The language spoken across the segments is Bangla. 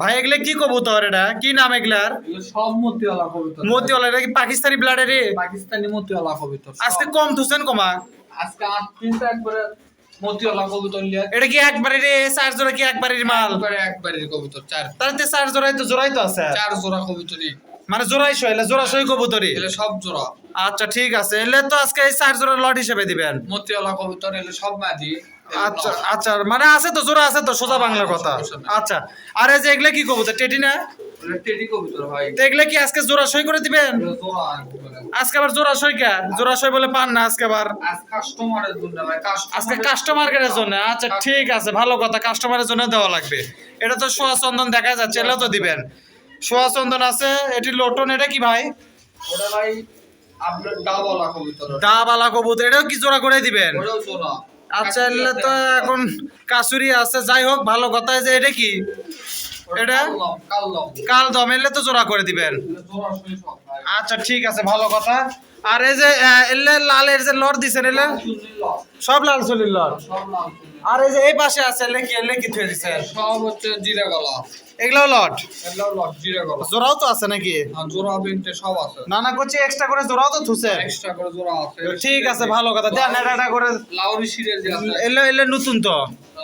ভাই এগুলো কি কবুতর এটা? কি নাম এগুলার? সব মতিওয়ালা কবিতর। মতিওয়ালা এটা কি পাকিস্তানি ব্লাডের পাকিস্তানি মতিওয়ালা কবিতর। আজকে কম থুছেন কমা? আজকে আট পিস একবারে মতিওয়ালা কবিতর লিয়ে। এটা কি একবারে রে? চার জোড়া কি একবারের মাল? একবারে কবিতর চার। তাহলে তো চার জোড়াই তো জোড়াই তো আছে। চার জোড়া কবিতরই। মানে জোড়াই এলে জোড়া কবুতরি সব জোড়া। আচ্ছা ঠিক আছে। এলে তো আজকে এই চার জোড়া লট হিসেবে দিবেন। মতিওয়ালা কবিতর এলে সব মাদি। আচ্ছা আচ্ছা মানে আছে তো জোড়া আছে তো সোজা বাংলা কথা। আচ্ছা আর এই যে এগুলা কি কবুতর টেটি না এগুলা কি আজকে জোড়া সই করে দিবেন। আজকে আবার জোড়া সই কে? জোড়া সই বলে পান না আজকে আবার? আজকে কাস্টমারের জন্য। আচ্ছা ঠিক আছে ভালো কথা কাস্টমারের জন্য দেওয়া লাগবে। এটা তো সোয়া চন্দন দেখা যাচ্ছে এলে তো দিবেন। সোয়া চন্দন আছে এটি লোটন এটা কি ভাই? ভাই আপনার ডাবলা কবিতর। কবুতর এটাও কি জোড়া করে দিবেন? জোড়া। আচ্ছা এলে তো এখন কাসুরি আছে। যাই হোক, ভালো কথা যে, এটা কি? এটা? কাল দম এলে তো জোড়া করে দিবেন। আচ্ছা ঠিক আছে, ভালো কথা। আর এই যে এলে লালের যে লড় দিছেন, এলে? সব লাল চলির লাল সুনীল। আর এই যে এই পাশে আছে এলে কি এলে কি থুয়ে দিছেন সব হচ্ছে জিরা গলা। এগুলো লট? এগুলো লট জিরা গলা। জোড়াও তো আছে নাকি? আর জোড়া বিনতে সব আছে। না না করছি এক্সট্রা করে জোড়াও তো থুছে এক্সট্রা করে জোড়া আছে। ঠিক আছে ভালো কথা। দেন এটা এটা করে লাউরি সিরিজ যে আছে। এলে এলে নতুন তো।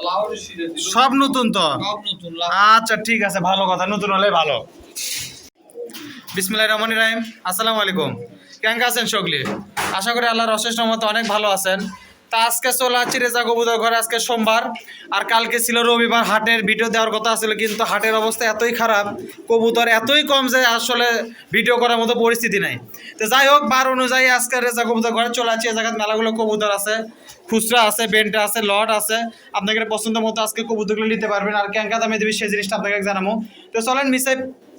লাউরি সিরিজ সব নতুন তো। সব নতুন আচ্ছা ঠিক আছে ভালো কথা। নতুন হলে ভালো। বিসমিল্লাহির রহমানির রহিম। আসসালামু আলাইকুম। কেমন আছেন সকলে আশা করি আল্লাহর অশেষ রহমতে অনেক ভালো আছেন। তা আজকে চলে আসছি রেজা কবুতর ঘরে, আজকে সোমবার। আর কালকে ছিল রবিবার, হাটের ভিডিও দেওয়ার কথা ছিল, কিন্তু হাটের অবস্থা এতই খারাপ, কবুতর এতই কম যে আসলে ভিডিও করার মতো পরিস্থিতি নাই। তো যাই হোক, বার অনুযায়ী আজকে রেজা কবুতর ঘরে চলে আসছি। এ জায়গায় মেলাগুলো কবুতর আছে, খুচরা আছে, বেন্টা আছে, লট আছে। আপনাদের পছন্দ মতো আজকে কবুতরগুলো নিতে পারবেন। আর ক্যাঙ্কা দামে দিবি সেই জিনিসটা আপনাকে জানাব। তো চলেন মিশে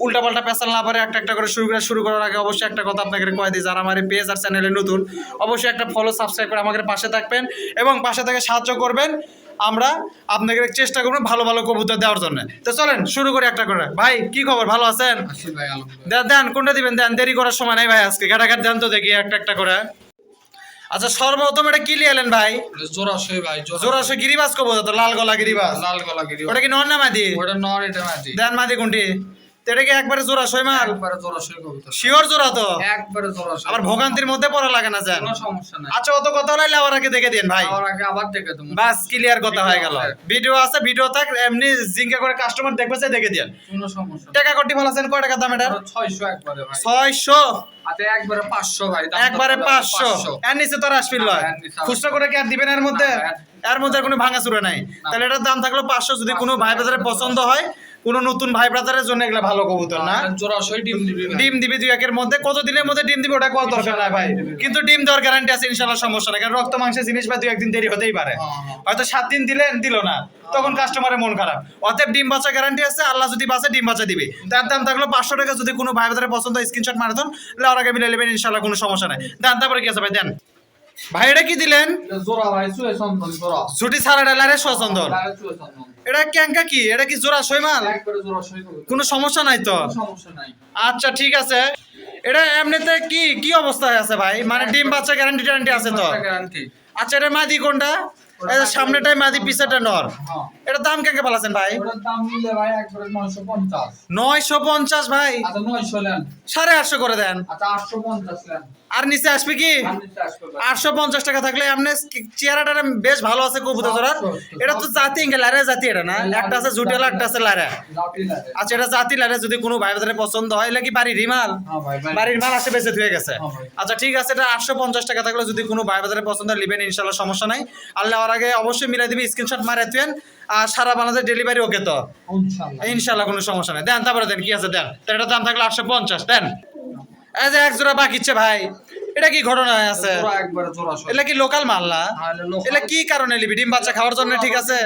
উল্টাপাল্টা পেশাল না পারে একটা একটা করে শুরু করে শুরু করার আগে অবশ্যই একটা কথা আপনাকে কয়ে দিই যারা আমার এই পেজ আর চ্যানেলে নতুন অবশ্যই একটা ফলো সাবস্ক্রাইব করে আমাদের পাশে থাকবেন এবং পাশে থেকে সাহায্য করবেন আমরা আপনাকে চেষ্টা করব ভালো ভালো কবুতর দেওয়ার জন্য। তো চলেন শুরু করি একটা করে। ভাই কি খবর? ভালো আছেন? দেন কোনটা দিবেন? দেন দেরি করার সময় নাই ভাই আজকে। ঘাটাঘাট দেন তো দেখি একটা একটা করে। আচ্ছা সর্বপ্রথম এটা কি লিয়ে এলেন ভাই? সই ভাই জোরাশো গিরিবাস কবো তো লাল গলা গিরিবাস লাল গলা গিরি ওটা কি নর না মাদি? ওটা নর এটা মাটি দেন মাদি কোনটি? এটা কি একবারে জোড়া সই মাল? একবারে জোড়া সই শিওর জোড়া তো? একবারে জোড়া সই আবার ভোগান্তির মধ্যে পড়া লাগে না যান। কোনো সমস্যা নাই। আচ্ছা অত কথা হলে আবার আগে দেখে দিন ভাই। আবার আগে আবার দেখে দেবো। বাস ক্লিয়ার কথা হয়ে গেল। ভিডিও আছে। ভিডিও থাক এমনি জিঙ্কা করে কাস্টমার দেখবে সে দেখে দিন কোনো সমস্যা টাকা কটি বলেছেন কয় টাকা দাম ওটা ছয়শো একবারে ভাই। ছয়শো? আতে একবারে পাঁচশো ভাই। দাম একবারে তো পাঁচশো। এর নিচে তো রাসফিল লয় হ্যাঁ, খুচরা করে কি আর দিবেন এর মধ্যে? এর মধ্যে আর কোনো ভাঙা চুরে নাই। তাহলে এটার দাম থাকল পাঁচশো। যদি কোনো ভাই ব্রাদারের পছন্দ হয় কোনো নতুন ভাই ব্রাদারের জন্য এগুলো ভালো কবুতর না? ডিম দিবি। ডিম দিবি দুই একের মধ্যে। কত দিনের মধ্যে ডিম দিবি ওটা দরকার নাই ভাই। কিন্তু ডিম দেওয়ার গ্যারান্টি আছে ইনশাল্লাহ সমস্যা নাই। কারণ রক্ত মাংসের জিনিস ভাই দুই একদিন দেরি হতেই পারে। হ্যাঁ, হ্যাঁ। হয়তো সাত দিন দিলেন দিল না। তখন কাস্টমারের মন খারাপ। অতএব ডিম বাচ্চা গ্যারান্টি আছে আল্লাহ যদি বাঁচে ডিম বাচ্চা দিবে। তার দাম থাকল পাঁচশো টাকা। যদি কোনো ভাই ব্রাদারের পছন্দ স্ক্রিনশট মারে দেন। লাউর আগে মিলে নেবেন ইনশাল্লাহ কোনো সমস্যা নাই। দেন তারপরে কি আছে ভাই? দেন। ভাই এটা কি দিলেন ছুটি ছাড়া ডালারে সচন্দন এটা ক্যাঙ্কা কি? এটা কি জোড়া সইমাল কোনো সমস্যা নাই তো? আচ্ছা ঠিক আছে। এটা এমনিতে কি কি অবস্থায় আছে ভাই? মানে ডিম বাচ্চা গ্যারান্টি ট্যারান্টি আছে তো? গ্যারান্টি আচ্ছা এটা মাদি কোনটা? সামনেটাই মাদি পিছাটা নর। হ্যাঁ। এটা দাম কেঙ্কে পালাছেন ভাই? নয়শো পঞ্চাশ। ভাই? আচ্ছা সাড়ে আটশো করে দেন। আচ্ছা আর নিচে আসবে কি? আপনি আটশো পঞ্চাশ টাকা থাকলে এমনি চেহারাটা বেশ ভালো আছে কবুতর জোড়ার এটা তো জাতি লারে জাতি এটা না? একটা আছে জুটেলা একটা আছে লারে। আচ্ছা এটা জাতি লারে যদি কোনো ভাই বাজারে পছন্দ হয় এটা কি বাড়ির মাল হ্যাঁ বাড়ির। মাল আসে বেঁচে ধুয়ে গেছে। হ্যাঁ আচ্ছা ঠিক আছে এটা আটশো পঞ্চাশ টাকা থাকলে যদি কোনো ভাই বাজারে পছন্দ হয় নেবেন ইনশাল্লাহ সমস্যা নাই। আল্লাহ আগে অবশ্যই মিলাই দিবি স্ক্রিনশট মারে তুয়েন আর সারা বাংলাদেশ ডেলিভারি ওকে তো। ইনশাল্লাহ কোনো সমস্যা নাই। দেন তারপরে দেন কি আছে দেন? এটার দাম থাকলে আটশো পঞ্চাশ দেন। এই যে এক জোড়া বাকিচ্ছে ভাই এটা কি ঘটনা আছে? এটা কি লোকাল মাল না? হ্যাঁ, এটা কি কারণে নিবি? ডিম বাচ্চা খাওয়ার জন্য ঠিক আছে?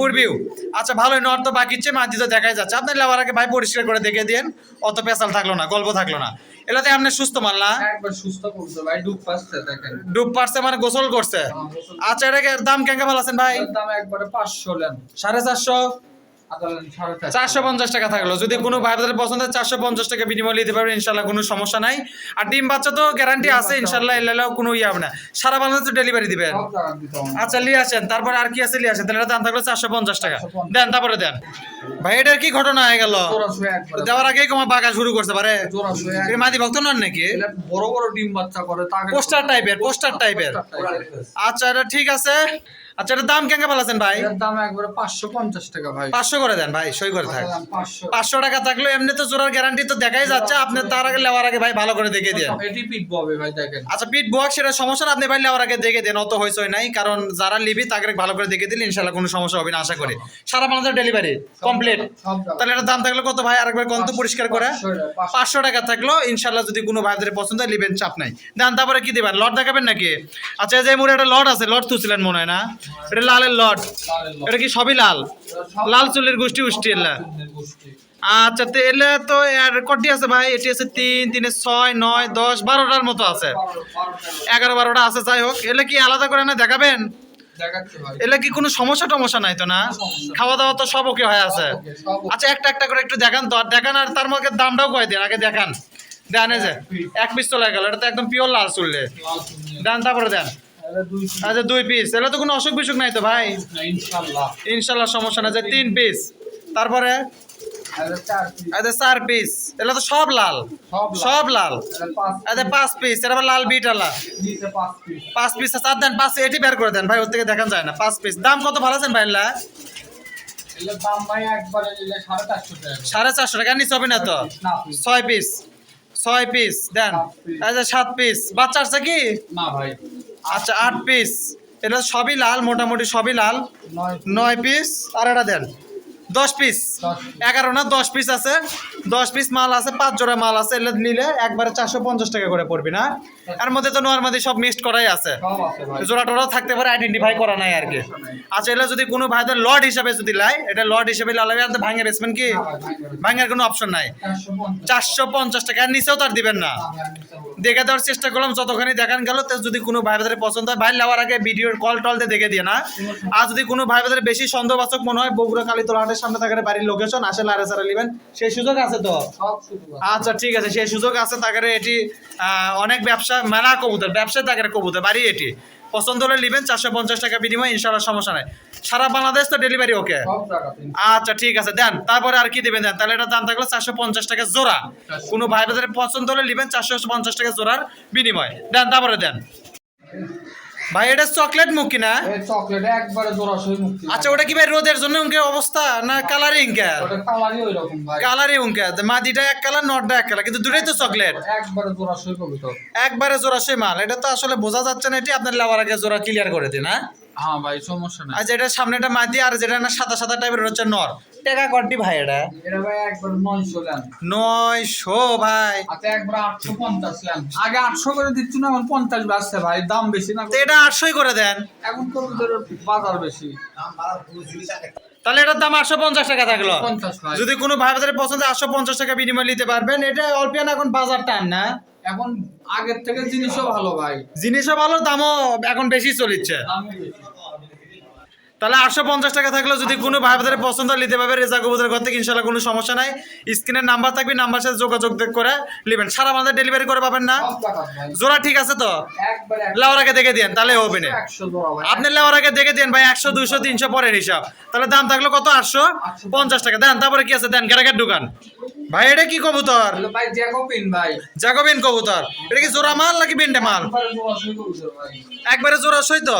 উড়বিউ আচ্ছা ভালোই নর তো বাকিচ্ছে তো দেখাই যাচ্ছে। আপনি লেবার আগে ভাই পরিষ্কার করে দেখে দিন অত পেশাল থাকল না গল্প থাকল না। এলাতে আপনি সুস্থ মানলা একবার সুস্থ করছে ভাই ডুব পাচ্ছে দেখেন। ডুব পারছে মানে গোসল করছে? হ্যাঁ, আচ্ছা এটাকে দাম কেঙ্কা ভালো আছেন ভাই? দাম একবারে পাঁচশো লেন। সাড়ে চারশো? চারশো পঞ্চাশ টাকা থাকল। যদি কোনো ভাই পছন্দ চারশো পঞ্চাশ টাকা বিনিময় নিতে পারবেন ইনশাল্লাহ কোনো সমস্যা নাই। আর ডিম বাচ্চা তো গ্যারান্টি আছে ইনশাল্লাহ এলাও কোনো ইয়ে হবে না। সারা বাংলাদেশে ডেলিভারি দিবেন। আচ্ছা আসেন। তারপরে আর কি আছে আসেন। তাহলে দাম থাকল চারশো পঞ্চাশ টাকা। দেন তারপরে দেন। ভাই এটার কি ঘটনা হয়ে গেল? দেওয়ার আগেই কমা বাঁকা শুরু করছে পারে মাদি ভক্ত নন নাকি? বড় বড় ডিম বাচ্চা করে পোস্টার টাইপের পোস্টার টাইপের আচ্ছা এটা ঠিক আছে। আচ্ছা এটার দাম কেঙ্কা পালাছেন ভাই? এর দাম একবারে পাঁচশো পঞ্চাশ টাকা ভাই। পাঁচশো করে দেন ভাই সই করে থাক। পাঁচশো টাকা থাকল এমনি তো জোড়ার গ্যারান্টি তো দেখাই যাচ্ছে আপনি তার আগে নেওয়ার আগে ভাই ভালো করে দেখে দেন। এটি পিট ববে ভাই দেখেন। আচ্ছা পিট বক্স সেটা সমস্যা আপনি ভাই নেওয়ার আগে দেখে দেন অত হয়েছে নাই কারণ যারা লিবি তাকে ভালো করে দেখে দিলে ইনশাল্লাহ কোনো সমস্যা হবে না আশা করি। সারা বাংলাদেশ ডেলিভারি কমপ্লিট তাহলে এটার দাম থাকল কত ভাই? আরেকবার কত পরিষ্কার করে। পাঁচশো টাকা, থাকল ইনশাল্লাহ যদি কোনো ভাইদের পছন্দ হয় লিবেন চাপ নাই। দেন তারপরে কি দিবেন? লট দেখাবেন নাকি? আচ্ছা এই যে মোড়ে একটা লট আছে লট তুলছিলেন মনে হয় না? এটা লালের লট। লট। এটা কি সবই লাল? লাল চুলের গোষ্ঠী উষ্টি এলা। আচ্ছা তো এলে তো আর কটি আছে ভাই? এটি আছে তিন তিনে ছয় নয় দশ বারোটার মতো আছে। এগারো বারোটা আছে যাই হোক। এলে কি আলাদা করে না দেখাবেন? এলে কি কোনো সমস্যা টমস্যা নাই তো না? খাওয়া দাওয়া তো সব ওকে হয়ে আছে। আচ্ছা একটা একটা করে একটু দেখান তো। আর দেখান আর তার মধ্যে দামটাও কয় দিন? আগে দেখান। দেন যে এক পিস চলে গেল। এটা তো একদম পিওর লাল চুললে। দেন তারপরে দেন। আচ্ছা দুই পিস এলে তো কোনো অসুখ বিসুখ নাই তো ভাই? ইনশাল্লাহ সমস্যা নাই। যে তিন পিস তারপরে। আচ্ছা চার পিস এলে তো সব লাল। সব লাল। এটা আচ্ছা পাঁচ পিস এটা লাল বিট আলা। নিচে পাঁচ পিস। চার দেন পাঁচ এটি বের করে দেন। ভাই ওর থেকে দেখান যায় না। পাঁচ পিস দাম কত ভালো আছেন ভাই লা? এগুলোর দাম ভাই একবারে নিলে সাড়ে চারশো টাকা। নিচে হবে না তো? ছয় পিস ছয় পিস দেন। আচ্ছা সাত পিস বাচ্চা আছে কি? না ভাই। আচ্ছা আট পিস এটা সবই লাল মোটামুটি সবই লাল। নয় পিস আর এটা দেন দশ পিস এগারো না দশ পিস আছে। দশ পিস মাল আছে পাঁচ জোড়া মাল আছে। এলে নিলে একবারে চারশো পঞ্চাশ টাকা করে পড়বি না? এর মধ্যে তো নর্মালি সব মিক্সড করাই আছে। জোড়া টোড়া থাকতে পারে আইডেন্টিফাই করা নাই আর কি। আচ্ছা এটা যদি কোনো ভাইদের লট হিসাবে যদি লাই এটা লট হিসাবে লাগাবে আর ভাঙে বেচবেন কি? ভাই, ভাই, ভাই। ভাঙার কোনো অপশন নাই। চারশো পঞ্চাশ। টাকা আর নিচেও তার দিবেন না। ভাই। দেখে দেওয়ার চেষ্টা করলাম যতখানি দেখান গেল তো যদি কোনো ভাই ভাইদের পছন্দ হয় ভাই নেওয়ার আগে ভিডিওর কল টল দিয়ে দেখে দিয়ে না। আর যদি কোনো ভাই ভাইদের বেশি সন্দেহবাচক মনে হয় বগুড়া কালীতলা হাটের সামনে থাকার বাড়ির লোকেশন আসে লারে সারা নেবেন। সেই সুযোগ আছে তো। আচ্ছা ঠিক আছে সেই সুযোগ আছে তাকে এটি অনেক ব্যবসা মেলা কবুতর ব্যবসায় থাকে কবুতর বাড়ি এটি। পছন্দ হলে নেবেন চারশো পঞ্চাশ টাকা বিনিময় ইনশাল্লাহ সমস্যা নাই। সারা বাংলাদেশ তো ডেলিভারি ওকে আচ্ছা ঠিক আছে দেন তারপরে আর কি দেবেন দেন? তাহলে এটার দাম থাকল চারশো পঞ্চাশ টাকা জোড়া। কোনো ভাই বাজারে পছন্দ হলে নেবেন চারশো পঞ্চাশ টাকা জোড়ার বিনিময়। দেন তারপরে দেন। ভাই এটা চকলেট মুখ কিনা চকলেট একবারে জোড়াশই মুক্তি আচ্ছা ওটা কি ভাই রোদের জন্য উনকে অবস্থা না কালারিং কে ওটা কালারই ওই রকম ভাই কালারিং উনকে মাদিটা এক কালার নটটা এক কালার কিন্তু দুটোই তো চকলেট একবারে জোড়াশই কবিতা একবারে জোড়া সে মাল এটা তো আসলে বোঝা যাচ্ছে না এটি আপনার লেওয়ার আগে জোড়া ক্লিয়ার করে দিন হ্যাঁ? হ্যাঁ ভাই সমস্যা নাই। আর যেটা সামনেটা মাদি আর যেটা না সাদা সাদা টাইপের হচ্ছে নর। টেকা কটি ভাই এটা? নয়শো ভাই। আচ্ছা আটশো পঞ্চাশ আগে আটশো করে দিচ্ছি না এখন পঞ্চাশ বাড়ছে ভাই। দাম বেশি না। এটা আটশোই করে দেন। এখন কবিতার বাজার বেশি। তাহলে এটার দাম আটশো পঞ্চাশ টাকা থাকল। যদি কোনো ভাই বাজারে পছন্দ আটশো পঞ্চাশ টাকা বিনিময় নিতে পারবেন। এটা অল্পিয়ান এখন বাজার টান না। এখন আগের থেকে জিনিসও ভালো ভাই। জিনিসও ভালো দামও এখন বেশি চলিচ্ছে। তাহলে আটশো পঞ্চাশ টাকা থাকলেও যদি কোনো ভাই বাজারে পছন্দ নিতে পারবে। রেজা কবুতরের ঘর থেকে ইনশাল্লাহ কোনো সমস্যা নাই। স্ক্রিনের নাম্বার থাকবে নাম্বার সাথে যোগাযোগ করে নেবেন। সারা বাজারে ডেলিভারি করে পাবেন না। জোড়া ঠিক আছে তো? একবারে লেওয়ার আগে দেখে দিন তাহলে হবে না। আপনি লেওয়ার আগে দেখে দিন ভাই একশো দুইশো তিনশো পরের হিসাব। তাহলে দাম থাকল কত? আটশো পঞ্চাশ টাকা। দেন তারপরে কি আছে? দেন গ্যারাগের দোকান। ভাই এটা কি কবুতর? জ্যাকোবিন কবুতর। এটা কি জোড়া মাল নাকি বেন্ডে মাল? একবারে জোড়া সই তো?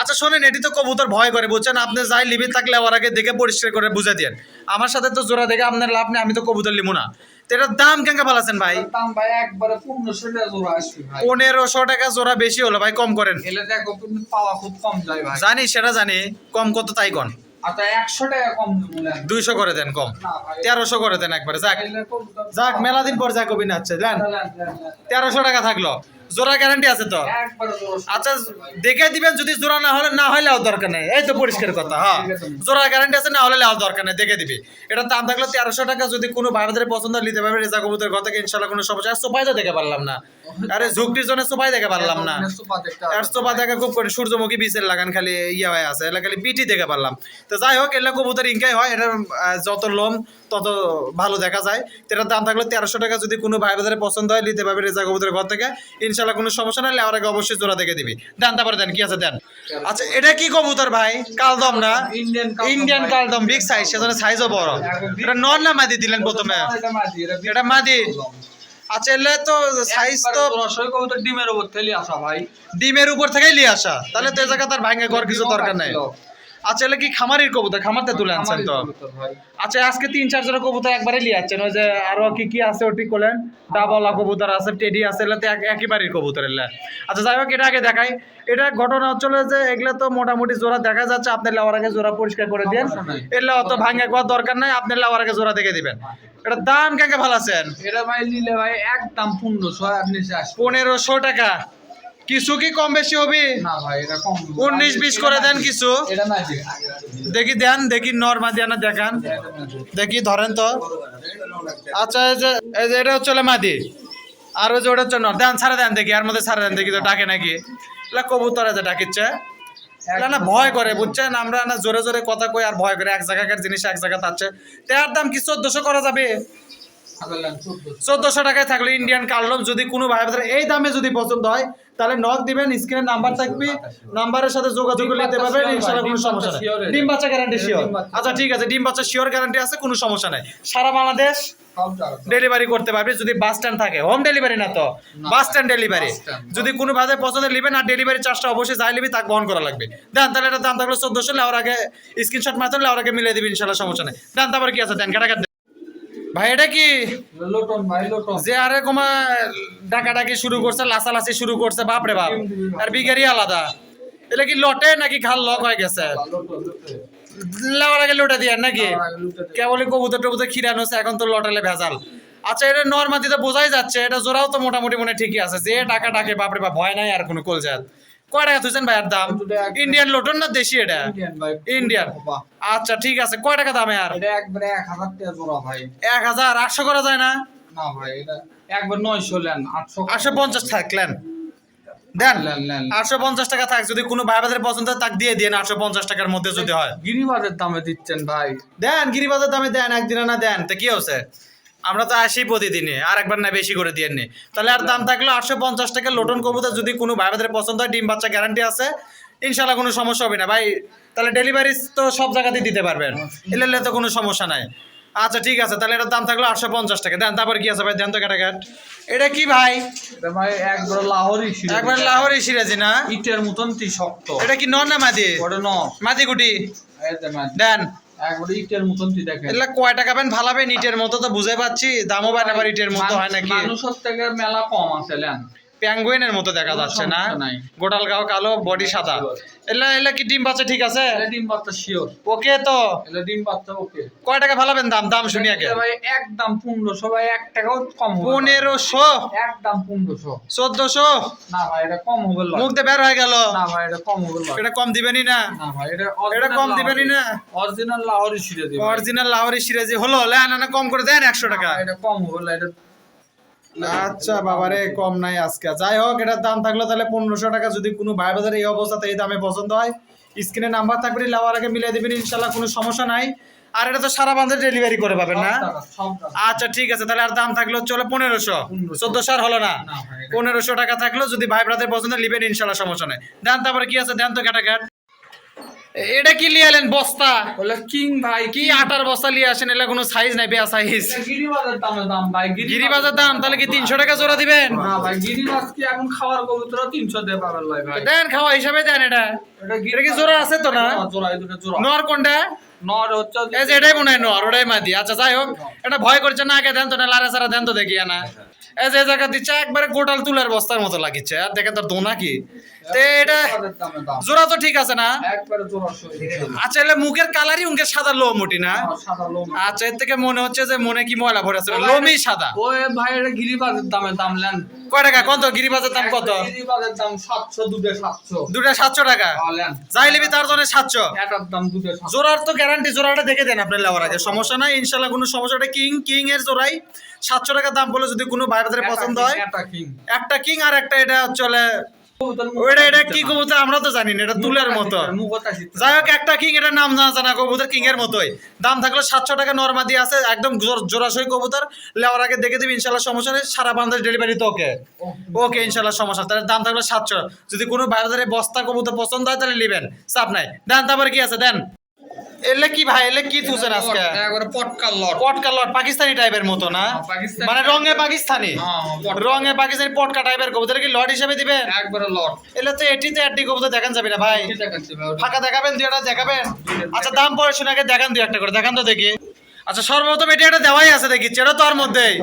আচ্ছা শোনেন এটি তো কবুতর ভয় করে বুঝছেন? আপনি যাই লিবি থাকলে আমার আগে দেখে পরিষ্কার করে বুঝে দেন আমার সাথে তো জোড়া দেখে আপনার লাভ নেই আমি তো কবুতর লিমু না। এটার দাম কেঙ্কা পালাছেন ভাই? দাম ভাই একবারে পনেরোশো টাকা জোড়া আসবে ভাই। পনেরোশো টাকা জোড়া বেশি হলো ভাই কম করেন। এলে জ্যাকোবিন পাওয়া খুব কম যায় ভাই। জানি সেটা জানি কম কত তাই কন? আচ্ছা একশো টাকা কম দুইশো করে দেন কম। তেরোশো করে দেন একবারে যাক। যাক মেলা দিন পর জান? লেন, লেন। তেরোশো টাকা থাকল। জোড়া গ্যারান্টি আছে তো? আচ্ছা দেখে দিবেন যদি জোড়া না হলে না লেওয়ার দরকার নেই। এই তো পরিষ্কার কথা হ্যাঁ। জোড়া গ্যারান্টি আছে না হলে লেওয়ার দরকার নেই দেখে দিবি। এটা দাম থাকলে তেরোশো টাকা যদি কোনো ভাইদের পছন্দ নিতে পারবে রেজা কবুতর থেকে ইনশাল্লাহ কোনো সমস্যা আর সোফাই তো দেখে পারলাম না। আরে ঝুঁকটির জন্য সোফাই দেখে পারলাম না। আর সোফা দেখা খুব করে সূর্যমুখী বীজের লাগান খালি ইয়ে হয়ে আছে এটা খালি পিটি দেখে পারলাম। তো যাই হোক এগুলো কবুতর ইনকাই হয় এটার আহ, যত লোম তত ভালো দেখা যায়। তো এটার দাম থাকলে তেরোশো টাকা যদি কোনো ভাই বাজারে পছন্দ হয় নিতে পারবে রেজা কবুতরের ঘর থেকে। ইনশাল্লাহ কোনো সমস্যা না লেওয়ার আগে অবশ্যই জোড়া দেখে দিবি। দেন তারপরে দেন কি আছে দেন? আচ্ছা এটা কি কবুতর ভাই? কালদম না? ইন্ডিয়ান কালদম বিগ সাইজ সেজন্য সাইজও বড়। এটা নর না মাদি দিলেন প্রথমে? এটা মাদি, আচ্ছা এলে তো সাইজ তো কবুতর ডিমের উপর থেলি আসা ভাই। ডিমের উপর থেকেই নিয়ে আসা। তাহলে তো জায়গা তার ভাঙ্গে ঘর কিছু দরকার নাই। আচ্ছা এলে কি খামারির কবুতর? খামারতে তুলে আনছেন তো? আচ্ছা আজকে তিন চার জোড়া কবুতর একবারে নিয়ে যাচ্ছেন ওই যে আরও কি কি আছে ওটি করলেন ডাবলা কবুতর আছে টেডি আছে এগুলো তো এক- একই বাড়ির কবুতর এগুলা। আচ্ছা যাই হোক এটা আগে দেখাই। এটা ঘটনা হচ্ছিল যে এগুলো তো মোটামুটি জোড়া দেখা যাচ্ছে আপনি লেওয়ার আগে জোড়া পরিষ্কার করে দেন এগুলো অত ভাঙে কোয়ার দরকার নাই আপনি লেওয়ার আগে জোড়া দেখে দিবেন। এটা দাম কেঙ্কে ভালো আছেন? এটা ভাই নিলে ভাই একদম পনেরোশো আসবে। পনেরোশো টাকা। কিছু কি কম বেশি হবে? না এটা উনিশ বিশ করে দেন কিছু এটা না দেখি দেন দেখি নর্মা দিয়ানা দেখান। দেখি ধরেন তো। আচ্ছা এই যে এই যে এটা হচ্ছে মাদি। আর ওই যে ওটা হচ্ছে নর। দেন ছাড়া দেন দেখি আর মধ্যে ছাড়া দেন দেখি তো ডাকে নাকি। কবুতর আছে ডাকিচ্ছে। এলা না ভয় করে বুঝছেন? আমরা না জোরে জোরে কথা কই আর ভয় করে। এক জায়গাকার জিনিস এক জায়গা থাকছে তার দাম কি চোদ্দশো করা যাবে? চোদ্দশো টাকায় থাকলে ইন্ডিয়ান কার্লম যদি কোনো ভাই বোনের এই দামে যদি পছন্দ হয় তাহলে নক দিবেন স্ক্রিনে নাম্বার থাকবে নাম্বারের সাথে যোগাযোগ নিতে পারবেন ইনশাআল্লাহ কোনো সমস্যা নেই। ডিম বাচ্চা গ্যারান্টি শিওর আচ্ছা ঠিক আছে ডিম বাচ্চা শিওর গ্যারান্টি আছে কোনো সমস্যা নাই। সারা বাংলাদেশ ডেলিভারি করতে পারবে যদি বাস স্ট্যান্ড থাকে। হোম ডেলিভারি না তো। বাস স্ট্যান্ড ডেলিভারি যদি কোনো ভাবে পছন্দের নেবেন আর ডেলিভারি চার্জটা অবশ্যই যাই নিবি তাকে বহন করা লাগবে। দেন তাহলে এটা দাম থাকলে চোদ্দশো লেওয়ার আগে স্ক্রিনশট মারতে লেওয়ার আগে মিলিয়ে দিবি ইনশাল্লাহ সমস্যা নেই। দেন তারপরে কি আছে? দেন কাটা কাট ভাই এটা কি? যে আরে কমা ডাকাডাকি শুরু করছে লাসালাসি শুরু করছে বাপরে বাপ। আর বিঘারি আলাদা। এটা কি লটে নাকি খাল লক হয়ে গেছে? লেওয়ার আগে লোটে দিয়ে নাকি? কেবলই কবুতর টবুতর খিরানো এখন তো লটালে ভেজাল। আচ্ছা এটা নর্মাদিতে বোঝাই যাচ্ছে এটা জোড়াও তো মোটামুটি মনে ঠিকই আছে। যে টাকা টাকে বাপরে বাপ ভয় নাই আর কোনো কলজাত কয় টাকা তুইছেন ভাইয়ের দাম? ইন্ডিয়ান লোটন না দেশি এটা? ইন্ডিয়ান আচ্ছা ঠিক আছে। কয় টাকা দামে আর? এক হাজার আটশো করা যায় না? একবার নয়শো লেন আটশো পঞ্চাশ থাকলেন দেন। আটশো পঞ্চাশ টাকা থাক যদি কোনো ভাই বাজারে পছন্দ তাক দিয়ে দিন আটশো পঞ্চাশ টাকার মধ্যে যদি হয়। গিরিবাজের দামে দিচ্ছেন ভাই। দেন গিরিবাজার দামে দেন একদিনে না দেন। তো কি হচ্ছে আমরা তো আসি প্রতিদিনে আর একবার না বেশি করে দিয়ে নি। তাহলে আর দাম থাকলে আটশো পঞ্চাশ টাকা লোটন কবুতর যদি কোনো ভাই বাজারে পছন্দ হয় ডিম বাচ্চা গ্যারান্টি আছে ইনশাল্লাহ কোনো সমস্যা হবে না। ভাই তাহলে ডেলিভারি তো সব জায়গাতেই দিতে পারবেন এলে তো কোনো সমস্যা নাই। আচ্ছা ঠিক আছে তাহলে এটার দাম থাকল আটশো পঞ্চাশ টাকা। দেন তারপর কি আছে ভাই? দেন তো কাটাকাট এটা কি ভাই? ভাই একবার লাহোরি একবার লাহোরি সিরাজি না? ইটের মতন শক্ত। এটা কি নন না মাদি? ওটা ন মাদি গুটি? দেন। একবার ইটের মতন দেখেন। ইটের মতো তো বুঝে পাচ্ছি। দামও বাড়াবার ইটের মতো হয় নাকি? মানুষের থেকে মেলা কম আছে লেন। প্যাঙ্গুইনের মতো দেখা যাচ্ছে না। গোটাল গাও কালো বডি সাদা। এলা এলা কি ডিম বাচ্চা ঠিক আছে? ডিম বাচ্চা শিওর ওকে তো। এটা ডিম বাচ্চা ওকে। কয় টাকা ভালাবেন দাম? দাম শুনি আগে। ভাই একদম পনেরোশো ভাই এক টাকাও কম হবে না। পনেরোশো? একদম পনেরোশো। চোদ্দশো? না ভাই এটা কম হবে লয়। মুখ দিয়ে বের হয়ে গেল। না ভাই এটা কম হবে লয়। এটা কম দিবেনই না। না ভাই এটা এটা কম দিবেনই না। অরিজিনাল লাহোরি সিরে দিবে অরিজিনাল লাহোরি সিরাজি। হলো লেন না কম করে দেন একশো টাকা। এটা কম হবে লয়, এটা আচ্ছা বাবারে কম নাই আজকে। যাই হোক এটার দাম থাকল তাহলে পনেরোশো টাকা। যদি কোনো ভাই বাজারে এই অবস্থাতে এই দামে পছন্দ হয় স্ক্রিনে নাম্বার থাকবে লাওয়ার আগে মিলিয়ে দিবেন ইনশাল্লাহ কোনো সমস্যা নাই। আর এটা তো সারা বান্ধে ডেলিভারি করে পাবেন না। আচ্ছা ঠিক আছে তাহলে আর দাম থাকল চলো পনেরোশো। চোদ্দশো আর হলো না? পনেরোশো টাকা থাকল যদি ভাই ব্রাদের পছন্দ নিবেন ইনশাল্লাহ সমস্যা নাই। দেন তারপরে কি আছে? দেন তো কাটাকাট এটা কি লিয়ে এলেন বস্তা? বলে কিং ভাই কি আটার বস্তা লিয়ে আসেন? এলা কোনো সাইজ নাই বেয়া সাইজ এটা গিরিবাজের দামের দাম ভাই গিরিবাজার দাম তাহলে কি তিনশো টাকা জোড়া দিবেন? না ভাই গিরিবাজ কি এখন খাওয়ার কবুতর তিনশো দিয়ে পাবেন লয় ভাই। দেন খাওয়া হিসাবে দেন এটা। এটা এটা কি জোড়া আছে তো না? হ্যাঁ, জোড়া এই দুটো জোড়া। নর কোনটা? নর হচ্ছে এই যে এটাই মনে হয় নর ওটাই মাদি আচ্ছা যাই হোক এটা ভয় করছে না আগে দেন তো না লারে সারা দেন তো দেখি না এই যে জায়গা দিচ্ছে একবারে গোটাল তুলের বস্তার মতো লাগিচ্ছে। আর দেখেন তোর দোনা কি। তো এটা দামে দাম। জোড়া তো ঠিক আছে না? একবারে জোড়াশো আচ্ছা এলে মুখের কালারই উনকে সাদা লো মোটি না? আচ্ছা এর থেকে মনে হচ্ছে যে মনে কি ময়লা ভরে আছে লোমই সাদা। ওই ভাই এটা গিরিবাজের দামে দাম নেন কয় টাকা? কত? গিরিবাজের দাম কত? গিরিবাজের দাম সাতশো দুটো সাতশো। দুটা সাতশো টাকা? নেন যাই লিবি তার জন্য সাতশো। এটার দাম দুটো সাতশো। জোড়ার তো গ্যারান্টি জোড়াটা দেখে দেন আপনি লেওয়ার আগে। সমস্যা নাই ইনশাল্লাহ কোনো সমস্যা নেই। কিং কিং এর জোড়াই সাতশো টাকা দাম বলে যদি কোনো বাইরে পছন্দ হয়। কিং একটা কিং। আর একটা এটা চলে এটা কি কবুতর? আমরা তো জানি না এটা তুলের মতো। যাই হোক একটা কিং এটার নাম জানা জানা কবুতর কিং এর মতোই। দাম থাকলে সাতশো টাকা নর্মাদি আছে একদম কবুতর। লেওয়ার আগে দেখে দিবি ইনশাল্লাহ সমস্যা নেই সারা বাংলাদেশ ডেলিভারি তো ওকে। ওকে। ইনশাল্লাহ সমস্যা দাম থাকলে সাতশো। যদি কোনো বাইরে বস্তা কবুতর পছন্দ হয় তাহলে নিবেন চাপ নাই। দেন তারপরে কি আছে? দেন। এলে কি ভাই এলে কি আজকে? একবারে পটকার লট। পটকা লট পাকিস্তানি টাইপের মতো না? হ্যাঁ, মানে রঙে পাকিস্তানি? হ্যাঁ, রঙে পাকিস্তানি পটকা টাইপের কবুতর কি লট হিসেবে দিবেন? একবারে লট। এলে তো এটি তো একটি কবুতর দেখান যাবে না ভাই। ফাঁকা দেখাবেন দুই একটা দেখাবেন? আচ্ছা দাম পরে শুনে আগে দেখান দুই একটা করে দেখান তো দেখি। আচ্ছা সর্বপ্রথম এটা একটা দেওয়াই আছে দেখি এটা তো আর মধ্যেই।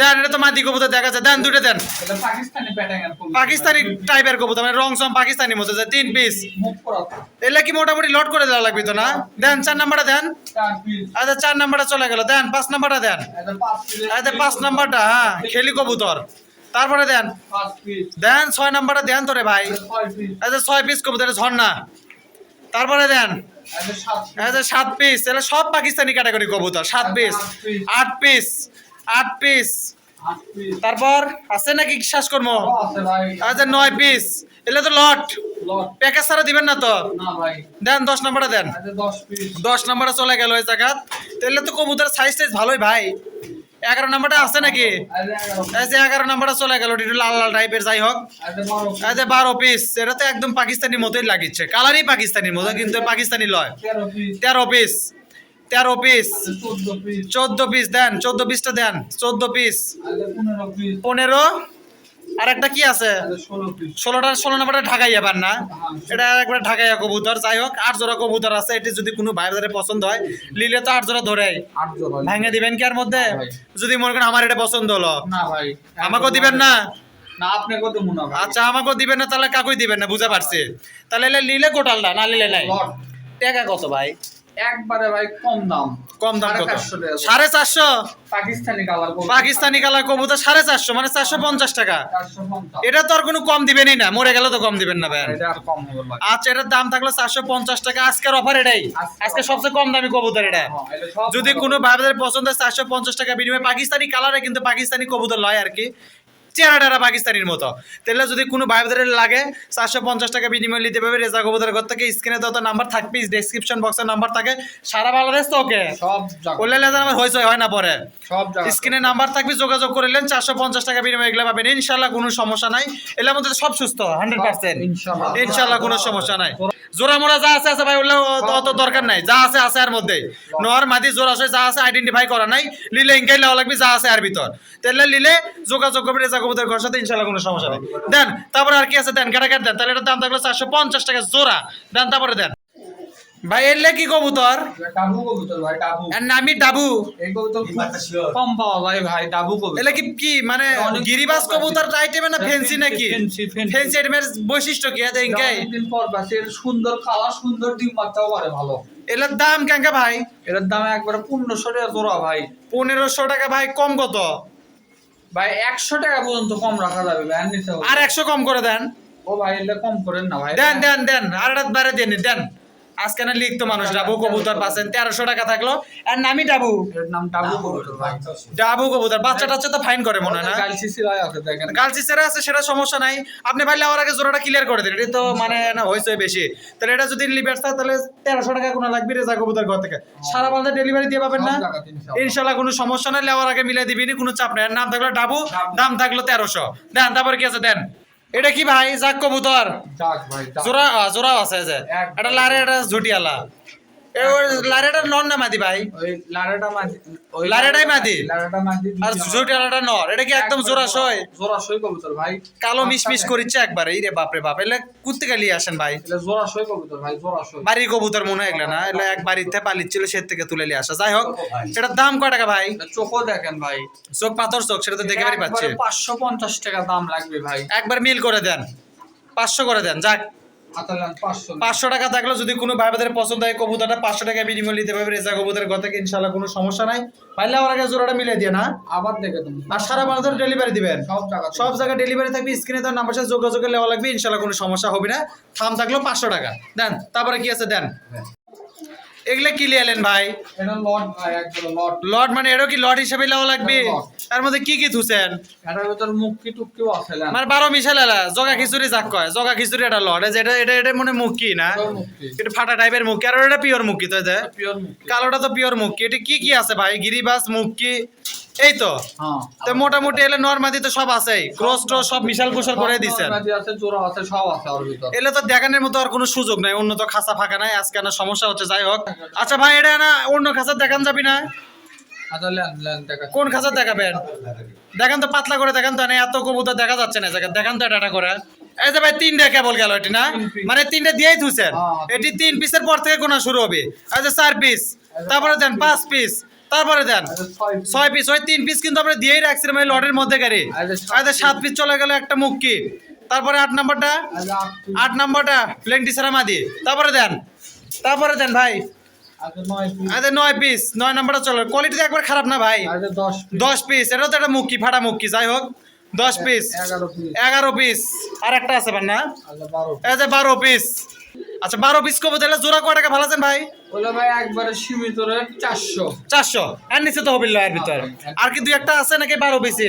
দেন এটা তো মাদি কবুতর দেখা যায় দেন দুটো দেন। এটা পাকিস্তানি টাইপের কবুতর। মানে রং সম পাকিস্তানি মতো যে তিন পিস এলে কি মোটামুটি লোড করে দেওয়া লাগবে তো না? দেন চার নাম্বারটা দেন। চার পিস আচ্ছা চার নাম্বারটা চলে গেল। দেন পাঁচ নাম্বারটা দেন। এটা পাঁচ আচ্ছা পাঁচ নাম্বারটা হ্যাঁ খেলি কবুতর। তারপরে দেন। পাঁচ পিস দেন ছয় নাম্বারটা দেন তোরে ভাই। আচ্ছা ছয় পিস কবুতর ঝর্ণা। তারপরে দেন। সাত পিস তাহলে সব পাকিস্তানি ক্যাটাগরি কবুতর সাত পিস আট পিস আট পিস তারপর আছে নাকি শ্বাস কর্ম আচ্ছা নয় পিস এলে তো লট। প্যাকেজ ছাড়া দিবেন না তো? দেন দশ নাম্বারটা দেন। দশ নাম্বারটা চলে গেল ওই জায়গা। তাহলে তো কবুতর সাইজ টাইজ ভালোই ভাই। এগারো নাম্বারটা আছে নাকি? এটা এগারো এই যে এগারো নাম্বারটা চলে গেল একটু লাল লাল টাইপের যাই হোক। এটা বারো পিস এটা তো একদম পাকিস্তানি মতোই লাগিচ্ছে। কালারই পাকিস্তানির মতো কিন্তু পাকিস্তানি লয়। তেরো পিস তেরো পিস চোদ্দ পিস দেন চোদ্দ পিসটা দেন চোদ্দ পিস পিস পনেরো আর একটা কি আছে? ষোলোটা ষোলো নাম্বারটা ঢাকাইয়া পান না। এটা একবার ঢাকাইয়া কবুতর। যাই হোক আট জোড়া কবুতর আছে। এটি যদি কোনো বাইরে পছন্দ হয় লিলে তো আট জোড়া ধরেই। ভেঙে দিবেন কি আর মধ্যে? যদি মনে করেন আমার এটা পছন্দ হলো। না ভাই। আমাকেও দিবেন না? না মনে আচ্ছা আমাকেও দিবেন না তাহলে কাকুই দিবেন না বুঝতে পারছি। তাহলে লিলে গোটালটা না লিলে নাই? টাকা কত ভাই? একবারে ভাই কম দাম। কম দাম কত? সাড়ে চারশো? পাকিস্তানি কালার কবুতর সাড়ে চারশো মানে চারশো পঞ্চাশ টাকা। এটা তো আর কোনো কম দিবেনই না মরে গেলে তো কম দিবেন না ভাই। আচ্ছা এটার দাম থাকল চারশো পঞ্চাশ টাকা। আজকের অফার এটাই। আজকে সবচেয়ে কম দামি কবুতর এটা। হ্যাঁ, যদি কোনো ভাইদের পছন্দ চারশো পঞ্চাশ টাকা বিনিময়ে। পাকিস্তানি কালারে কিন্তু পাকিস্তানি কবুতর লয় আর কি। চেহারাটা পাকিস্তানির মতো। তাহলে যদি কোনো ভাইদের লাগে চারশো পঞ্চাশ টাকা বিনিময় নিতে পারবে রেজা কবুতরের ঘর থেকে স্ক্রিনে তো নাম্বার থাকবে ডেসক্রিপশন বক্সের নাম্বার থাকে। সারা বাংলাদেশ তো ওকে। বললে লেজার আমার হয়েছে হয় না পরে। স্ক্রিনে নাম্বার থাকবে যোগাযোগ করে করলেন চারশো পঞ্চাশ টাকা বিনিময় এগুলো পাবেন। ইনশাল্লাহ কোনো সমস্যা নাই। মধ্যে সব সুস্থ হান্ড্রেড পার্সেন্ট ইনশাআল্লাহ। ইনশাল্লাহ কোনো সমস্যা নাই। জোড়া মোড়া যা আছে আছে ভাই ওগুলো অত দরকার নাই। যা আছে আছে আর মধ্যে। নর মাদি জোড়া আছে যা আছে আইডেন্টিফাই করা নাই। লিলে ইনকাই লওয়া লাগবে যা আছে আর ভিতর। তাহলে লিলে যোগাযোগ করবে রেজা কবুতর ঘর সাথে ইনশাল্লাহ কোনো সমস্যা নেই। দেন তারপরে আর কি আছে? দেন কাটা দেন। তাহলে এটার দাম থাকল চারশো পঞ্চাশ টাকা জোড়া। দেন তারপরে দেন। ভাই এলে কি কবুতর? ডাবু কবুতর ভাই ডাবু এর নামই ডাবু এই কবুতর কম পাওয়া যায় ভাই ডাবু কবুতর। এলে কি কি মানে গিরিবাস কবুতর আইটেমে না ফেন্সি নাকি? Fancy, fancy. আইটেমের বৈশিষ্ট্য কি আছে ইনকাই? দিন পর পাশে সুন্দর কালার সুন্দর ডিম বাচ্চাও পারে ভালো। এটার দাম কেঙ্কা ভাই? এটার দাম একবারে পনেরোশো টাকা জোড়া ভাই। পনেরোশো টাকা ভাই কম কত? ভাই একশো টাকা পর্যন্ত কম রাখা যাবে ভাই আর আর একশো কম করে দেন। ও ভাই এলে কম করেন না ভাই। দেন দেন দেন আর একটা বারে দেন দেন। আজকে না লিখতো মানুষ ডাবু কবুতর পাচ্ছেন তেরোশো টাকা থাকল। আর নামি ডাবু। এর নাম ডাবু কবুতর ডাবু কবুতর বাচ্চা টাচ্চা তো ফাইন করে মনে হয় না? গালসি সিলাই আছে দেখেন। গার্লস সেরা আছে সেটা সমস্যা নাই। আপনি ভাই লেওয়ার আগে জোড়াটা ক্লিয়ার করে দিন এটা তো মানে না হয়েছে বেশি। তাহলে এটা যদি লিভার থাকে তাহলে তেরোশো টাকা কোনো লাগবে রেজা কবুতর ঘর থেকে? সারা বাংলা ডেলিভারি দিয়ে পাবেন না? ইনশাআল্লাহ। ইনশাল্লাহ কোনো সমস্যা নাই লেওয়ার আগে মিলাই দিবি কোনো চাপ নাই। আর নাম থাকল ডাবু দাম থাকল তেরোশো। দেন তারপর কি আছে? দেন। এটা কি ভাই? যাক কবুতর। যাক। জোড়া আছে যে। এটা লারে এটা ঝুটিয়ালা। এ ওর নর না মাদি ভাই? লারেটা মাদি লারেটাই মাদি? লারেটা মাদি আর জুটিয়ালাটা নর এটা কি একদম জোড়া সয় কবুতর ভাই। কালো মিশমিশ করিচ্ছে একবারে ইরে বাপরে বাপ এলে কুত্তে গালি আসেন ভাই। এটা জোড়া কবুতর ভাই জোড়া বাড়ির কবুতর মনে হয় না এলে এক বাড়িতে পালিচ্ছিল সে থেকে তুলে নিয়ে আসা। যাই হোক এটার দাম কয় টাকা ভাই? চোখও দেখেন ভাই। চোখ পাথর চোখ সেটা তো দেখে পাচ্ছে। পাঁচশো পঞ্চাশ টাকা দাম লাগবে ভাই। একবার মিল করে দেন পাঁচশো করে দেন যাক। পাঁচশো টাকা থাকলে যদি কোনো ভাই বাদের পছন্দ হয় কবুতরটা পাঁচশো টাকা বিনিময় নিতে পারবে। রেজা কবুতরের কথা ইনশাল্লাহ কোনো সমস্যা নাই। পাইলে আমার আগে জোড়াটা মিলে দিয়ে না? আবার দেখে তুমি আর সারা বাংলাদেশ ডেলিভারি দিবেন? সব জায়গা সব জায়গায় ডেলিভারি থাকবে স্ক্রিনে তার নাম্বার সাথে যোগাযোগে নেওয়া লাগবে। ইনশাল্লাহ কোনো সমস্যা হবে না। থাম থাকলেও পাঁচশো টাকা। দেন তারপরে কি আছে? দেন। এগুলা কি লিয়ালেন ভাই? এটা লট ভাই একদম লট লট মানে এরও কি লট হিসেবে লওয়া লাগবে। তার মধ্যে কি কি থুছেন এটার ভিতর মুক্কি টুক্কিও আছে মানে বারো মিশাল এলা জগা খিচুড়ি যাক কয় জগা খিচুড়ি এটা লট এটা এটা এটা মনে মুক্কি না? এটা ফাটা টাইপের মুক্কি আর এটা পিওর মুক্কি তো এটা পিওর মুক্কি। কালোটা তো পিওর মুক্কি। এটা কি কি আছে ভাই? গিরিবাস মুখি এই তো হ্যাঁ। তো মোটামুটি এলে নর্মাদি তো সব আছেই। ক্রস ট্রস সব মিশাল কুশাল করে দিছেন। আছে আছে আছে এলে তো দেখানোর মতো আর কোনো সুযোগ নাই অন্য তো খাসা ফাঁকা নাই আজকে না সমস্যা হচ্ছে যাই হোক। আচ্ছা ভাই এটা না অন্য খাসা দেখান যাবি না? আচ্ছা কোন খাসা দেখাবেন? দেখান তো পাতলা করে দেখান তো না এত কবুতর দেখা যাচ্ছে না জায়গা দেখান তো এটা করে। এই যে ভাই তিনটা কেবল গেল এটি না? মানে তিনটা দিয়েই থুছেন হ্যাঁ, এটি তিন পিসের পর থেকে গোনা শুরু হবে। আচ্ছা চার পিস তারপরে দেন পাঁচ পিস তারপরে দেন। আচ্ছা ছয় পিস ওই তিন পিস কিন্তু আমরা দিয়েই রাখছিলাম এই লটের মধ্যে গাড়ি। আচ্ছা, সাত আচ্ছা পিস চলে গেল একটা মুক্কি। তারপরে আট নাম্বারটা? আচ্ছা আট নাম্বারটা প্লেন টিসারা মাদি। তারপরে দেন। তারপরে দেন ভাই। আচ্ছা নয় আচ্ছা পিস নয় নাম্বারটা চলো কোয়ালিটি একবার খারাপ না ভাই। আচ্ছা দশ পিস এটা তো একটা মুক্কি ফাটা মুক্কি যাই হোক। দশ পিস এগারো পিস আর একটা আছে না? আচ্ছা বারো পিস আচ্ছা বারো পিস কবে তাহলে জোড়া কয় টাকা ভালো আছেন ভাই? বলে ভাই একবারে সীমিত রেট চারশো। চারশো। আর নিচে তো ভিতর। আর কি দুই একটা আছে নাকি বারো পিসি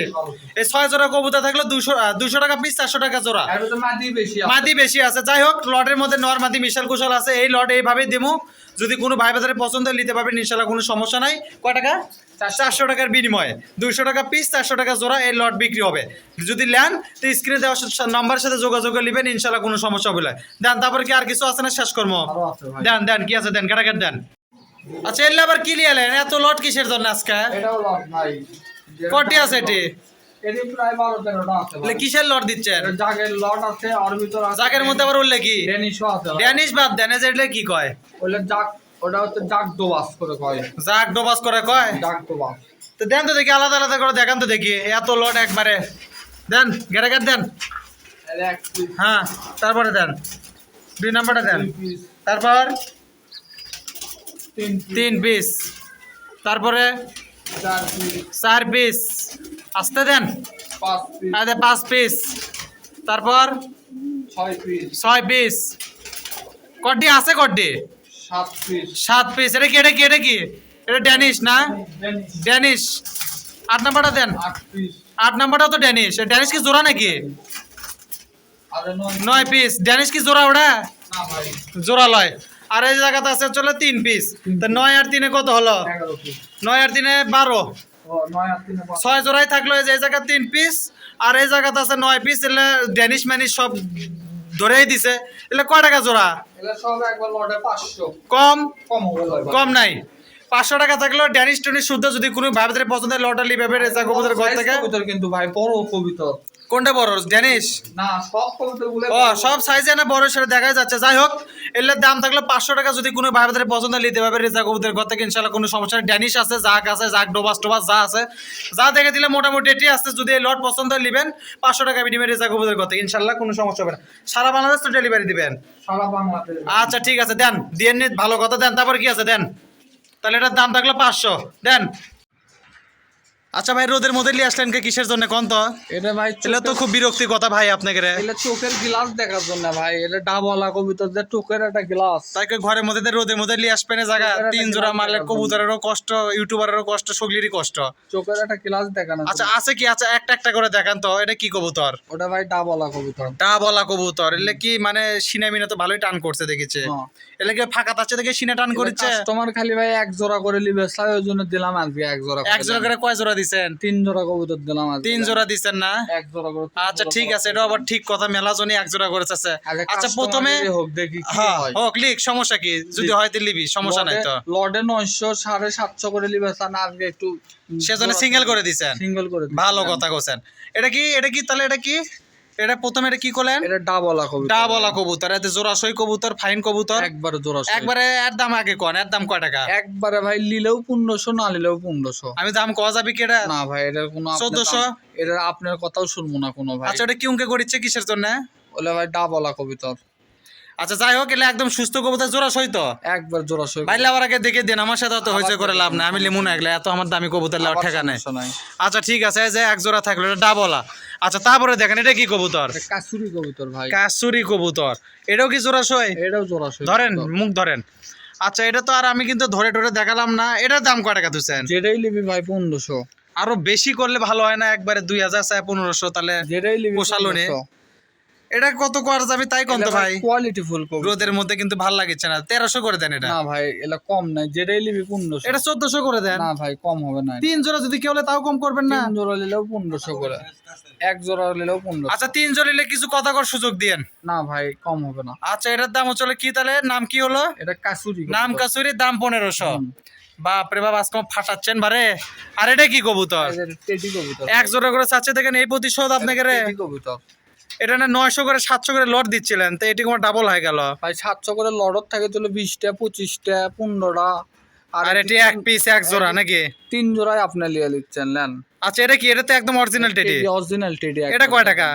এই ছয় জোড়া কবুতর থাকলে দুশো দুশো টাকা পিস চারশো টাকা জোড়া। মাদি বেশি আছে। মাদি বেশি আছে। যাই হোক লটের মধ্যে নর মাদি মিশাল কুশল আছে। এই লট এইভাবে দিমু। যদি কোনো ভাই বাজারে পছন্দ নিতে পারবেন। ইনশাল্লাহ কোনো সমস্যা নাই। কয় টাকা? চারশো টাকার বিনিময়ে দুইশো টাকা পিস চারশো টাকা জোড়া এই লট বিক্রি হবে। যদি নেন তো স্ক্রিনে দেওয়া নাম্বারের সাথে যোগাযোগ নেবেন ইনশাল্লাহ কোনো সমস্যা হবে না। দেন তারপরে কি আর কিছু আছে না শেষ করব আরও আছে ভাই। দেন দেন কি আছে দেন কাটাকাট দেন। আচ্ছা এলে আবার কি লিয়ালেন এত লট কিসের জন্য আজকে? কটি আছে এটি। কিসের লট দিচ্ছেন? লট আছে ওর ভিতর আছে জাকের মধ্যে আবার উঠলে কি? ডেনিশও আছে ভাই। ড্যানিশ বাদ দেন এই যে কি কয়? ওইটা জাগ ওটা হচ্ছে জাগ দোবাস করে কয়। জাক ডোবাস করে কয়? জাগ দোবাস। তো দেন তো দেখি আলাদা আলাদা করে দেখান তো দেখি। এত লট একবারে। দেন গেটে গেট দেন। হ্যাঁ তারপরে দেন। দুই নাম্বারটা দেন। তারপর? তিন পিস তারপরে? চার পিস আসতে দেন। পাঁচ পিস পাঁচ পিস তারপর? ছয় পিস ছয় পিস কটি আছে কটি সাত পিস এটা কি এটা কি এটা কি? এটা ড্যানিশ না? ড্যানিশ আট নাম্বারটা দেন। আট নাম্বারটা তো ড্যানিশ ড্যানিশ কি জোড়া নাকি? নয় পিস ড্যানিশ কি জোড়া ওটা? জোড়া লয়। আর এই জায়গাতে আছে চলে তিন পিস তো নয় আর তিনে কত হলো? নয় আর তিনে বারো। ছয় জোড়াই থাকল এই জায়গায় তিন পিস আর এই জায়গাতে আছে নয় পিস এলে ড্যানিশ ম্যানিশ সব ধরেই দিছে। এলে কয় টাকা জোড়া? কম? কম নাই। পাঁচশো টাকা থাকলে ড্যানিশ টনিশ শুদ্ধ যদি কোনো ভাইদের পছন্দের লটার ভেবে রেজা কবুতর ঘর থেকে কিন্তু ভাই বড় কবিতর। কোনটা বড় ড্যানিশ না সব ও সব সাইজে না বড় সেটা দেখা যাচ্ছে। যাই হোক এর দাম থাকলে পাঁচশো টাকা যদি কোনো ভাই ভাইদের পছন্দ নিতে পারবে রেজা কবুতর ঘর থেকে। ইনশাল্লাহ কোনো সমস্যা নেই। ড্যানিশ আছে জাক আছে জাক ডোবাস টোবাস যা আছে। যা দেখে দিলে মোটামুটি এটি আসছে। যদি এই লট পছন্দ নেবেন। পাঁচশো টাকা বিনিময়ে রেজা কবুতর ঘর থেকে। ইনশাল্লাহ কোনো সমস্যা হবে না। সারা বাংলাদেশ তো ডেলিভারি দিবেন। সারা বাংলাদেশ। আচ্ছা ঠিক আছে দেন। দিয়ে নি ভালো কথা দেন। তারপর কি আছে দেন? তাহলে এটার দাম থাকল পাঁচশো। দেন। আচ্ছা ভাই রোদের মধ্যে নিয়ে আসলেন কে? কিসের জন্য কোন তো? এটা ভাই এগুলো তো খুব বিরক্তির কথা ভাই আপনাকে এটা চোখের গ্লাস দেখার জন্য ভাই এটা ডাবওয়ালা কবিতর যে চোখের একটা গ্লাস তাইকে ঘরের মধ্যে রোদের মধ্যে নিয়ে আসবেন জায়গা তিন জোড়া মারলে কবুতরেরও কষ্ট ইউটিউবারেরও কষ্ট সগলিরই কষ্ট। চোখের একটা গ্লাস দেখানো আচ্ছা আছে কি? আচ্ছা একটা একটা করে দেখান তো এটা কি কবুতর? ওটা ভাই ডাবলা কবিতর ডাবলা কবুতর এলে কি মানে সিনা মিনা তো ভালোই টান করছে দেখেছে। হ্যাঁ। এলে কি ফাঁকা তাচ্ছে দেখে সিনা টান করছে? কাস্টমার খালি ভাই এক জোড়া করে লিবে ওই জন্য দিলাম আজকে এক জোড়া এক জোড়া করে কয় জোড়া দিছেন? তিন জোড়া কবুতর দিলাম তিন জোড়া দিছেন না? এক জোড়া করে আচ্ছা ঠিক আছে এটা আবার ঠিক কথা মেলা জনই এক জোড়া করে চাচ্ছে আচ্ছা প্রথমে হোক দেখি কি হ্যাঁ হোক লিখ সমস্যা কি? যদি হয় তো লিবি সমস্যা নাই তো। লর্ডে- লর্ডে নয়শো সাড়ে সাতশো করে লিবে চান আজকে একটু সেজন্য সিঙ্গেল করে দিছেন? সিঙ্গেল করে ভালো কথা কোছেন এটা কি এটা কি তাহলে এটা কি? এটা প্রথমে এটা কি করলেন? এটা ডাবলা কবুতর। ডা বলা কবুতর এতে জোড়াশই কবুতর ফাইন কবুতর। একবারে জোড়াশই একবারে এর দাম আগে কোন এর দাম কয় টাকা? একবারে ভাই নিলেও পনেরোশো না নিলেও পনেরোশো। আমি দাম কওয়া যাবে কি এটা? না ভাই এটা কোনো আপনার 1400? এটা আপনার কথাও শুনব না কোনো ভাই। আচ্ছা এটা কি উনকে করিচ্ছে কিসের জন্য? ওলে ভাই ডাবলা কবিতর। আচ্ছা যাই হোক এলে একদম সুস্থ কবুতর জোড়াশই তো। একবার জোড়া সই ভাই লাবার আগে দেখে দেন আমার সাথে অত হয়েছে করে লাভ নাই। আমি লিমু না এগুলা এত আমার দামি কবুতর আবার ঠেকা নাই। আচ্ছা ঠিক আছে এই যে এক জোড়া থাকল এটা ডাবলা আচ্ছা তারপরে দেখেন এটা কি কবুতর? এটা কাসুরি কবিতর ভাই। কাসুরি কবুতর। এটাও কি জোড়াশই এটাও জোড়া সই ধরেন মুখ ধরেন। আচ্ছা এটা তো আর আমি কিন্তু ধরে ধরে দেখালাম না। এটার দাম কয় টাকা তুলছেন যেটাই লিবি ভাই পনেরোশো। আরও বেশি করলে ভালো হয় না একবারে দুই হাজার চাই পনেরোশো তাহলে যেটাই লিবি পোষালো নে। এটা কত করা যাবে তাই কত ভাই? কোয়ালিটি ফুল রোদের মধ্যে কিন্তু ভালো লাগছে না। করে দেন এটা। না ভাই এটা কম নাই যেটাই লিবি এটা চোদ্দশো করে দেন। না ভাই কম হবে না। তিন জোড়া যদি কেউ তাও কম করবেন না? তিন জোড়া নিলেও করে। এক জোড়া নিলেও আচ্ছা তিন জোড়া নিলে কিছু কথা কর সুযোগ দিয়েন। না ভাই কম হবে না। আচ্ছা এটার দাম হচ্ছে কি তাহলে? নাম কি হলো? এটা কাসুরি নাম। কাসুরির দাম পনেরোশো। বাপরে বাপ আজকে ফাটাচ্ছেন বারে আর এটা কি কবুতর? এক জোড়া করে চাচ্ছে দেখেন এই প্রতিশোধ আপনাকে রে। কবুতর। এটা না নয়শো করে সাতশো করে লট দিচ্ছিলেন তো এটি তোমার ডাবল হয়ে গেল। ভাই সাতশো করে লড়ত থাকে চলো বিশটা পঁচিশটা পনেরোটা আর এটি এক পিস এক জোড়া নাকি? তিন জোড়ায় আপনার লিয়ে লিখছেন নেন। আচ্ছা এটা কি? এটা তো একদম অরিজিনাল টেডি অরিজিনাল টেডি এটা কয় টাকা?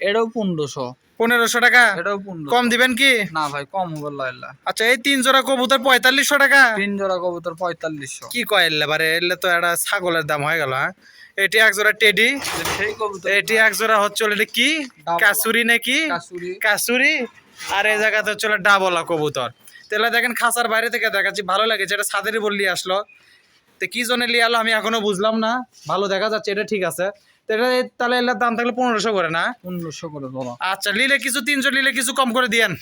এটাও পনেরোশো। পনেরোশো টাকা? এটাও পনেরো কম দিবেন কি? না ভাই কম হবে লাইলা। আচ্ছা এই তিন জোড়া কবুতর পঁয়তাল্লিশশো টাকা? তিন জোড়া কবুতর পঁয়তাল্লিশশো। কি কয় এলে? বারে এলে তো একটা ছাগলের দাম হয়ে গেল হ্যাঁ? এটি এক জোড়া টেডি এটি এক জোড়া হচ্ছে এটা কি? কাসুরি নাকি? কাসুরি। আর এই জায়গাতে হচ্ছে ডাবলা কবুতর। তাহলে দেখেন খাসার বাইরে থেকে দেখাচ্ছি ভালো লাগেছে এটা সাদেরই বললি আসলো। তো কি জন্য লিয়ে আলো আমি এখনও বুঝলাম না। ভালো দেখা যাচ্ছে এটা ঠিক আছে। এটা তাহলে এটার দাম থাকলে পনেরোশো করে না? পনেরোশো করে আচ্ছা নিলে কিছু তিনশো নিলে কিছু কম করে দিয়েন।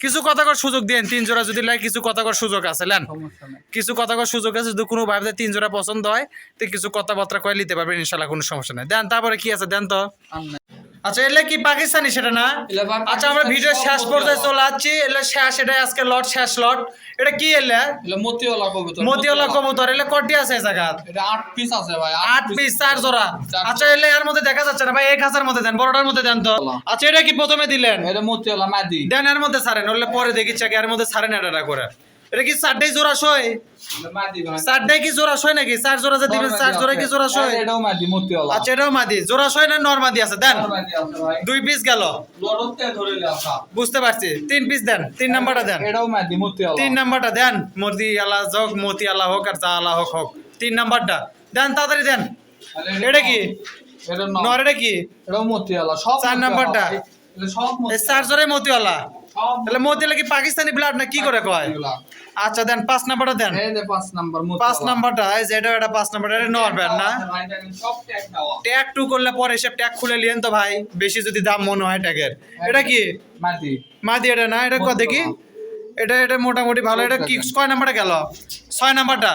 কিছু কথা কর সুযোগ দেন তিন জোড়া যদি লাগে কিছু কথা কর সুযোগ আছে লেন। কিছু কথা কর সুযোগ আছে যদি কোনো ভাবে তিন জোড়া পছন্দ হয় তো কিছু কথাবার্তা কয়ে নিতে পারবেন ইনশাল্লাহ কোনো সমস্যা নেই। দেন তারপরে কি আছে? দেন তো। আচ্ছা এলে কি পাকিস্তানি সেটা না? আচ্ছা আমরা ভিডিও শেষ। পর্যায়ে চলে যাচ্ছি এলে শেষ এটা আজকে লট শেষ লট। এটা কি এলে? এলে মতিওয়ালা কবুতর মতিওয়ালা কবুতর এলে কটি আছে এই জায়গা এটা আট পিস আছে ভাই আট পিস চার জোড়া। আচ্ছা এলে এর মধ্যে দেখা যাচ্ছে না ভাই এক হাজার মধ্যে দেন বড়টার মধ্যে দেন তো। আচ্ছা এটা কি প্রথমে দিলেন? এটা মতিওয়ালা মাদি। দেন এর মধ্যে ছাড়েন নইলে পরে দেখি চাকে এর মধ্যে ছাড়েন এটা করে। এটা কি চারটাই জোড়া সই এটা মাদি চারটাই কি জোড়া সই নাকি? চার জোড়া যে দিবেন চার জোড়া কি জোড়া সই এটাও মাদি মতিওয়ালা আচ্ছা এটাও মাদি জোড়া সই না দেন। মাদি আছে ভাই। দুই পিস গেল। বুঝতে পারছি। তিন পিস দেন। তিন নাম্বারটা দেন। এটাও মাদি তিন নাম্বারটা দেন। মতি আলা হোক মতি আলা হোক আর চা আলা হোক হোক। তিন নাম্বারটা। দেন তাড়াতাড়ি দেন। এটা কি? নর। এটা কি? এটাও মতিওয়ালা সব চার নাম্বারটা? সব। চার্জারে মতিওয়ালা সব তাহলে মতিওয়ালা কি পাকিস্তানি ব্লাড না কি করে কয়? আচ্ছা দেন পাঁচ নাম্বারটা দেন। পাঁচ নাম্বার। পাঁচ নাম্বারটা এই যে এটা এটা পাঁচ নাম্বারটা এটা না? ভাই, দেখেন, সব ট্যাগ টু করলে পরে সব ট্যাগ খুলে লিয়েন তো ভাই বেশি যদি দাম মনে হয় ট্যাগের এটা কি? মাদি। মাদি এটা না? এটা কত দেখি। এটা এটা মোটামুটি ভালো এটা কি কয় নাম্বারটা গেল? ছয় নাম্বারটা?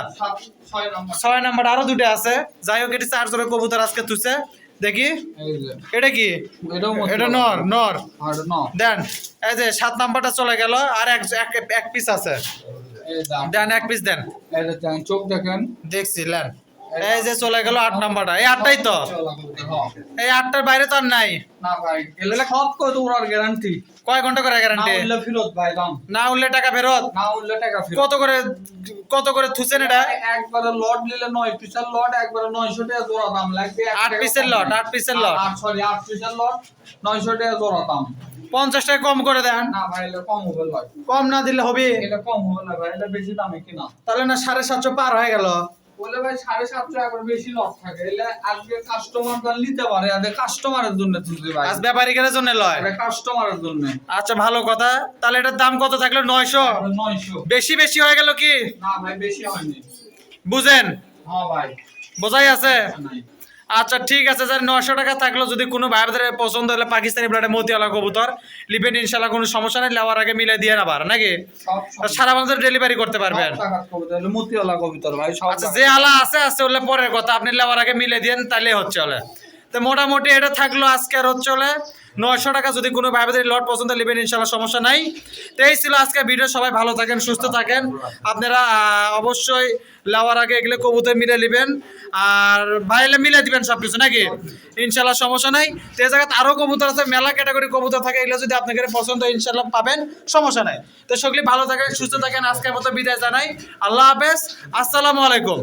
ছয় নাম্বার আরও দুটো আছে। যাই হোক এটি চার জোড়া কবুতর আজকে তুছে দেখি এটা কি? এটা নর নর। আর ন। দেন এই যে সাত নাম্বারটা চলে গেল আর এক এক- পিস আছে। দেন এক পিস দেন চোখ দেখেন। দেখছি লেন। এই যে চলে গেল আট নাম্বারটা। এই আটটাই তো। এই আটটার বাইরে তো আর নাই। না ভাই এগুলো সব কত ওরার গ্যারান্টি কয় ঘণ্টা করে না গ্যারান্টি ফেরত ভাই দাম। না টাকা ফেরত? না টাকা ফেরত। কত করে কত করে থুছেন এটা? একবারে লট নিলে নয় পিসের লট একবারে নয়শো টাকা জোড়া দাম লাগবে। পিসের লট পিসের লট? সরি আট পিসের লট নয়শো টাকা জোড়া দাম। পঞ্চাশ টাকা কম করে দেন। না ভাই কম হবে ভাই। কম না দিলে হবে? কম হবে না ভাই এটা বেশি দামে কিনা। তাহলে না সাড়ে সাতশো পার হয়ে গেল। বলে ভাই সাড়ে সাতশো এখন বেশি লস থাকে। এলে আজকে কাস্টমার নিতে পারে আজকে কাস্টমারের জন্য তুলছি ভাই। আজ ব্যাপারীদের জন্য লয়। কাস্টমারের জন্য। আচ্ছা ভালো কথা। তাহলে এটার দাম কত থাকল? নয়শো। নয়শো। বেশি বেশি হয়ে গেল কি? না ভাই বেশি হয়নি। বুঝেন? হ্যাঁ ভাই। বোঝাই আছে? আচ্ছা ঠিক আছে স্যার নশো টাকা থাকল। যদি কোনো ভাইদের পছন্দ হলে পাকিস্তানি ব্লাডে মতিওয়ালা কবুতর লিবেন ইনশাল্লাহ কোনো সমস্যা নেই লেওয়ার আগে মিলে দিয়ে না পার নাকি সারা মানুষের ডেলিভারি করতে পারবেন। মতিওয়ালা কবুতর ভাই আচ্ছা যে আলা আছে আছে হলে পরের কথা। আপনি লেওয়ার আগে মিলে দিয়ে তাহলে হচ্ছে হলে। তো মোটামুটি এটা থাকল আজকে আর হলে নয়শো টাকা। যদি কোনো ভাইদের লট পছন্দ নেবেন, ইনশাল্লাহ, সমস্যা নাই। তো এই ছিল আজকে ভিডিও, সবাই ভালো থাকেন, সুস্থ থাকেন। আপনারা অবশ্যই নেওয়ার আগে এগুলো কবুতর মিলে নেবেন। আর বাইরে মিলে দিবেন সব কিছু নাকি? ইনশাল্লাহ, সমস্যা নাই। তো এই জায়গাতে আরও কবুতর আছে, মেলা ক্যাটাগরি কবুতর থাকে, এগুলো যদি আপনাদের পছন্দ ইনশাল্লাহ পাবেন, সমস্যা নাই। তো সকলে ভালো থাকেন, সুস্থ থাকেন, আজকের মতো বিদায় জানাই। আল্লাহ হাফেজ, আসসালামু আলাইকুম।